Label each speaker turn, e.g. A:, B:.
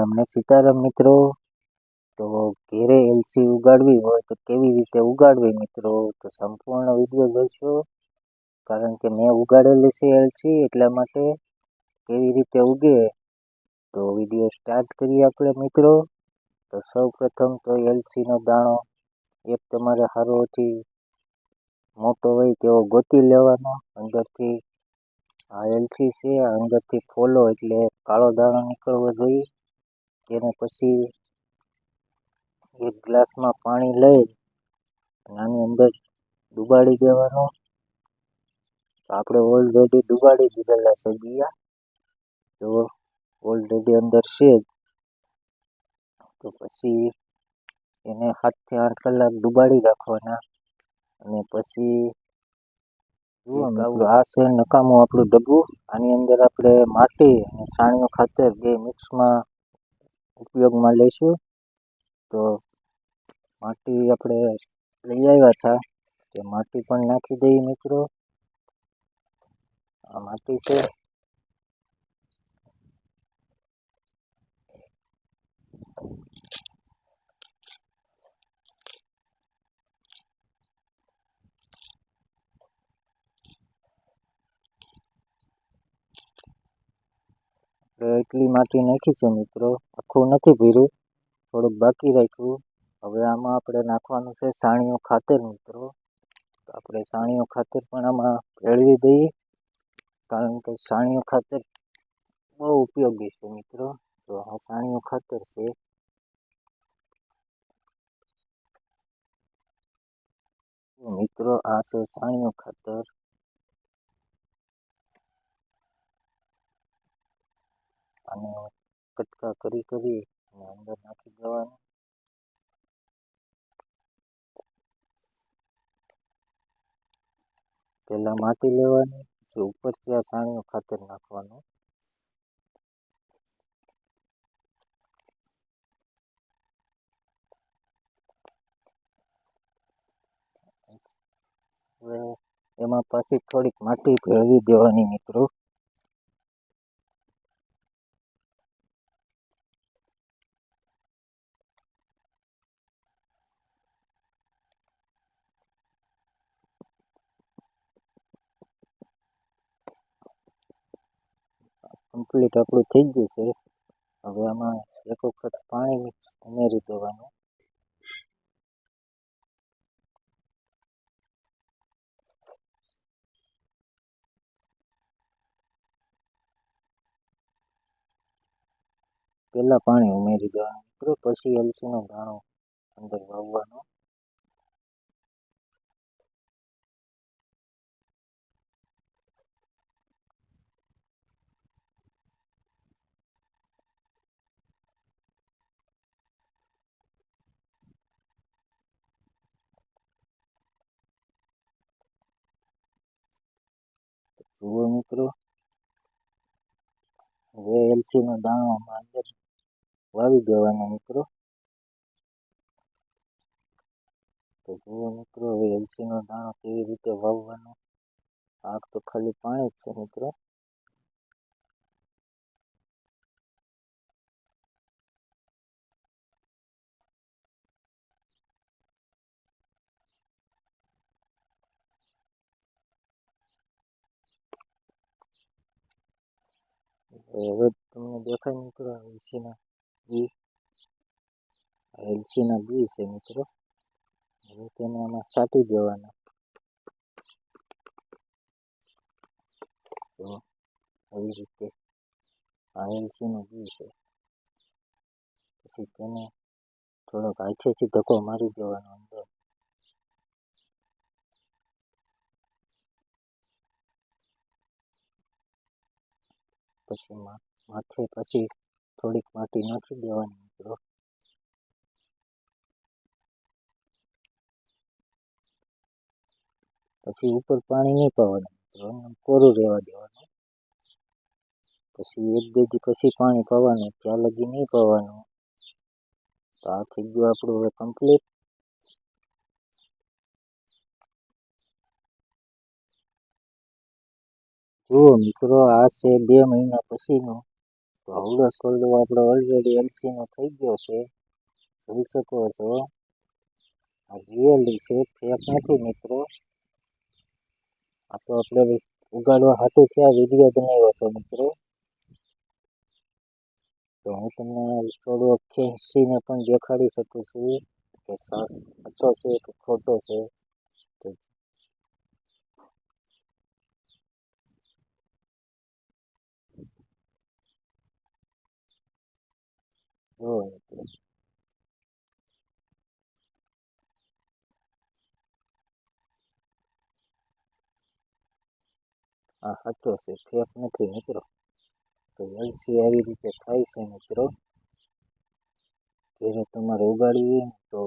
A: રામ ને સીતારામ મિત્રો, તો ઘેરે એલસી ઉગાડવી હોય તો કેવી રીતે ઉગાડવી મિત્રો? તો સંપૂર્ણ વીડિયો જોઈશો કારણ કે મેં ઉગાડેલી છે એલસી એટલા માટે કેવી રીતે ઉગે? તો વીડિયો સ્ટાર્ટ કરીએ આપણે મિત્રો. તો સૌ પ્રથમ તો એલસીનો દાણો એક તમારે સારોથી મોટો હોય તેવો ગોતી લેવાનો. અંદરથી આ એલસી છે, અંદરથી ફોલો એટલે કાળો દાણો નીકળવો જોઈએ. તેને પછી એક ગ્લાસમાં પાણી લઈ અને આની અંદર ડુબાડી દેવાનું. આપણે ઓલરેડી ડુબાડી દીધેલા છે બીયા તો ઓલરેડી અંદર છે જ. તો પછી એને સાતથી આઠ કલાક ડુબાડી રાખવાના. અને પછી જુઓ મિત્રો આ છે નકામું આપણું ડબ્બું આની અંદર આપણે માટી અને સાણિયું ખાતર બે મિક્સમાં ઉપયોગમાં લઈશું. તો માટી આપણે લઈ આવ્યા હતા. તે માટી પણ નાખી દઈએ મિત્રો. આ માટી છે. આપણે એટલી માટી નાખી છે મિત્રો. આખું નથી ભર્યું. થોડુંક બાકી રાખ્યું. હવે આમાં આપણે નાખવાનું છે સાણિયું ખાતર મિત્રો. આપણે સાણિયું ખાતર પણ આમાં ભેળવી દઈએ. કારણ કે સાણિયું ખાતર બહુ ઉપયોગી છે મિત્રો. તો આ સાણિયું ખાતર છે. મિત્રો, આ છે સાણિયું ખાતર. અને કટકા કરી કરી અને અંદર નાખી દેવાનું. પહેલા માટી લેવાની, પછી ઉપરથી આ સાણીઓ ખાતર નાખવાનું. એમાં પાછી થોડીક માટી ભેળવી દેવાની મિત્રો. કમ્પ્લીટ આપણું થઈ ગયું છે. હવે આમાં એક વખત પાણી મિક્સ ઉમેરી દેવાનું. પહેલાં પાણી ઉમેરી દેવાનું, મિત્રો. પછી એલસીનો દાણો અંદર વાવવાનો. જુઓ મિત્રો હવે એલસીનો દાણો અંદર વાવી દેવાનો મિત્રો તો જુઓ મિત્રો હવે એલસીનો દાણો કેવી રીતે વાવવાનો આગ તો ખાલી પાણી જ છે મિત્રો હવે તમને દેખાય મિત્રો એલસીના બી એલસીના બી છે મિત્રો હવે તેને આમાં છાંટી દેવાના તો આવી રીતે આ એલસીનું બી છે પછી તેને થોડોક હાથેથી ધક્કો મારી દેવાનો પછી માથે પછી થોડીક માટી નાખી દેવાની મિત્રો. પછી ઉપર પાણી નહીં પાવાનું મિત્રો કોરું રહેવા દેવાનું. પછી એક, બે પછી પાણી પાવાનું, ત્યાં લગી નહીં પાવાનું. તો આ થઈ ગયું આપણું હવે કમ્પ્લીટ જુઓ મિત્રો, આ છે બે મહિના પછીનો. તો હવડો સોલ્ડો આપણો ઓલરેડી એલસીનો થઈ ગયો છે. જોઈ શકો છો. આ રિયલી છે ફેક નથી મિત્રો. આ તો આપણે ઉગાડવા હાટું થયા વીડિયો બનાવ્યો હતો મિત્રો. તો હું તમને થોડો ખેંચીને પણ દેખાડી શકું છું કે સાસ અચ્છો છે કે ખોટો છે તો જુઓ મિત્રો આ સાચો છે ફેક નથી મિત્રો. તો એલસી આવી રીતે થાય છે મિત્રો. ઘેરે તમારે ઉગાડવી તો